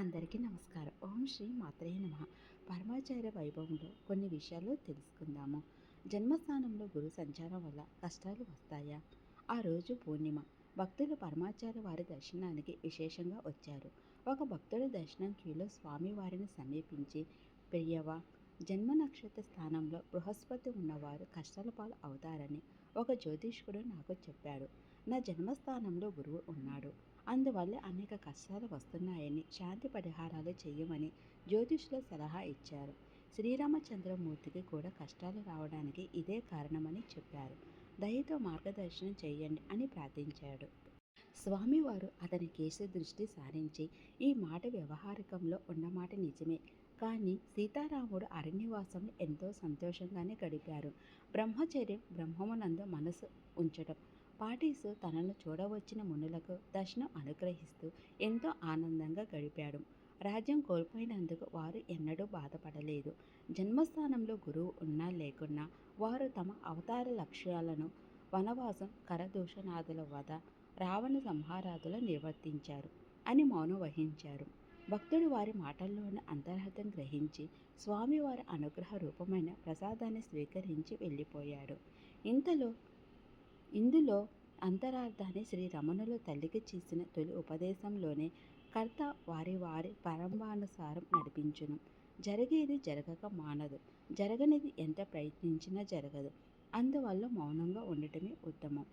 అందరికీ నమస్కారం. ఓం శ్రీ మాత్రే నమ. పరమాచార్య వైభవంలో కొన్ని విషయాలు తెలుసుకుందాము. జన్మస్థానంలో గురు సంచారం వల్ల కష్టాలు వస్తాయా? ఆ రోజు పూర్ణిమ. భక్తులు పరమాచార్య వారి దర్శనానికి విశేషంగా వచ్చారు. ఒక భక్తుడి దర్శనం క్యూలో స్వామివారిని సమీపించి ప్రియవ జన్మ నక్షత్ర స్థానంలో బృహస్పతి ఉన్నవారు కష్టాల పాలు అవుతారని ఒక జ్యోతిష్కుడు నాకు చెప్పాడు. నా జన్మస్థానంలో గురువు ఉన్నాడు. అందువల్ల అనేక కష్టాలు వస్తున్నాయని శాంతి పరిహారాలు చేయమని జ్యోతిషుల సలహా ఇచ్చారు. శ్రీరామచంద్రమూర్తికి కూడా కష్టాలు రావడానికి ఇదే కారణమని చెప్పారు. దయతో మార్గదర్శనం చేయండి అని ప్రార్థించాడు. స్వామివారు అతని కేసు దృష్టి సారించి ఈ మాట వ్యవహారికంలో ఉన్నమాట నిజమే. కానీ సీతారాముడు అరణ్యవాసం ఎంతో సంతోషంగానే గడిపారు. బ్రహ్మచర్యం బ్రహ్మమునందు మనసు ఉంచడం పాటీసు తనను చూడవచ్చిన మునులకు దర్శనం అనుగ్రహిస్తూ ఎంతో ఆనందంగా గడిపాడు. రాజ్యం కోల్పోయినందుకు వారు ఎన్నడూ బాధపడలేదు. జన్మస్థానంలో గురువు ఉన్నా లేకున్నా వారు తమ అవతార లక్ష్యాలను వనవాసం కరదూషణాదుల వద రావణ సంహారాదులు నిర్వర్తించారు అని మౌనం వహించారు. భక్తుడు వారి మాటల్లోని అంతర్హతం గ్రహించి స్వామివారి అనుగ్రహ రూపమైన ప్రసాదాన్ని స్వీకరించి వెళ్ళిపోయాడు. ఇంతలో ఇందులో అంతరార్థాన్ని శ్రీ రమణుల తల్లికి చేసిన తొలి ఉపదేశంలోనే కర్త వారి వారి పరంభానుసారం నడిపించును. జరిగేది జరగక మానదు. జరగనిది ఎంత ప్రయత్నించినా జరగదు. అందువల్ల మౌనంగా ఉండటమే ఉత్తమం.